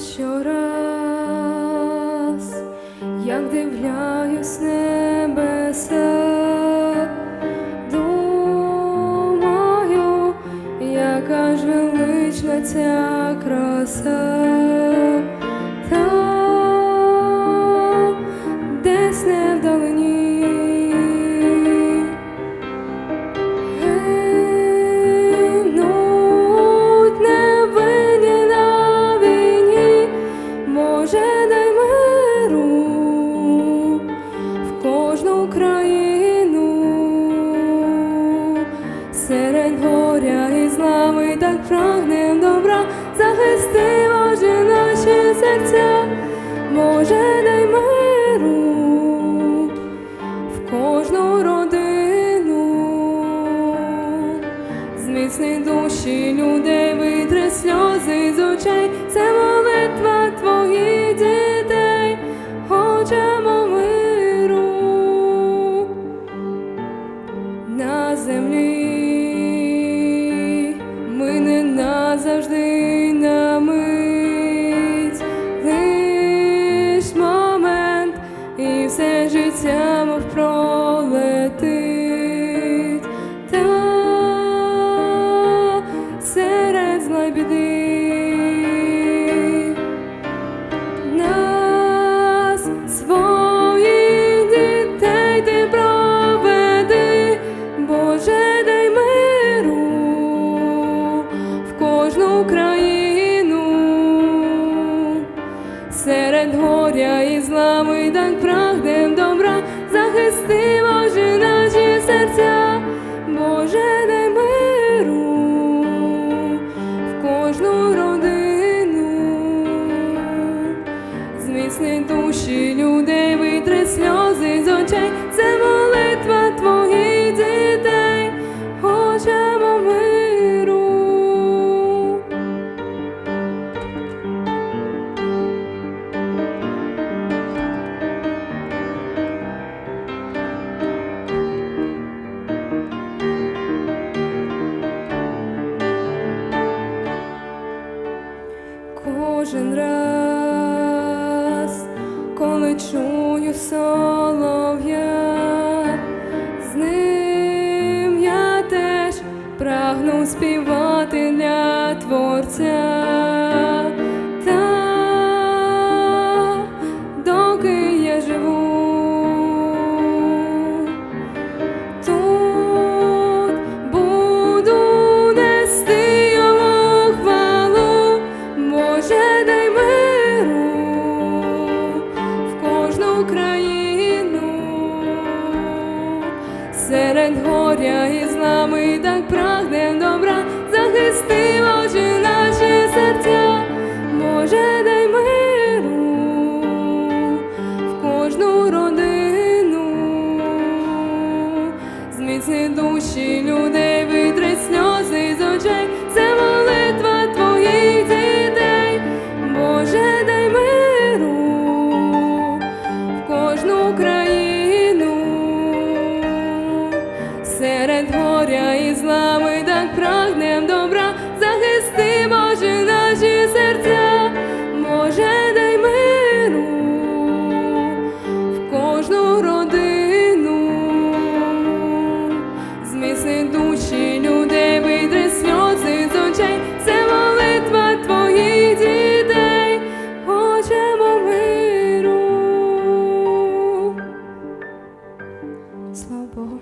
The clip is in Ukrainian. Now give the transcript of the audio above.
щораз, як дивляюсь небеса, прагнем добра, захисти Боже наші серця, Боже, дай миру в кожну родину, зміцни душі людей, зла біди. Нас, своїх проведи, Боже, дай миру в кожну країну, серед горя і зла так прагнем добра, захисти, Боже, наші серця, зміцни душі людей, витри сльози з очей, це молитва твоїх дітей, хочемо миру. Кожен раз, чую солов'я, з ним я теж прагну співати для творця. день горя, і з нами так прагне добра, захисти очі наші серця, Боже, дай миру в кожну родину, зміцни душі людей, витри сльози з очей. Злами, ми так прагнем добра, захисти Боже наші серця, Боже, дай миру в кожну родину, зміцни душі людей, витри сльози з очей, це молитва твоїх дітей, хочемо миру, слава Богу.